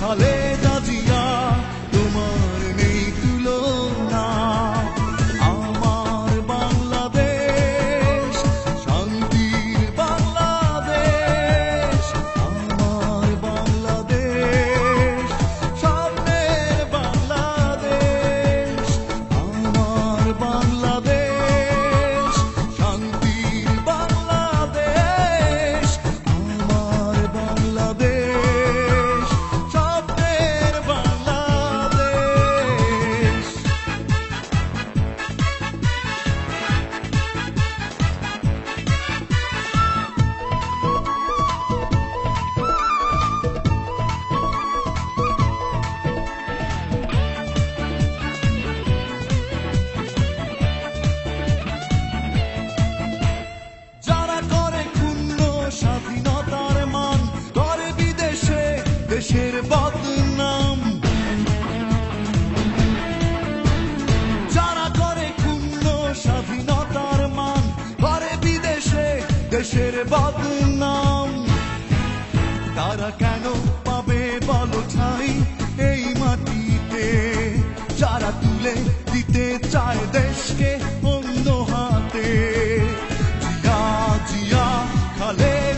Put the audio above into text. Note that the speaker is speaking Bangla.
他累 দেশের বদনাম। তারা কেন পাবে বলো ঠাই এই মাটিতে? যারা তুলে দিতে চায় দেশকে অন্য হাতে। জিয়া জিয়া, খালে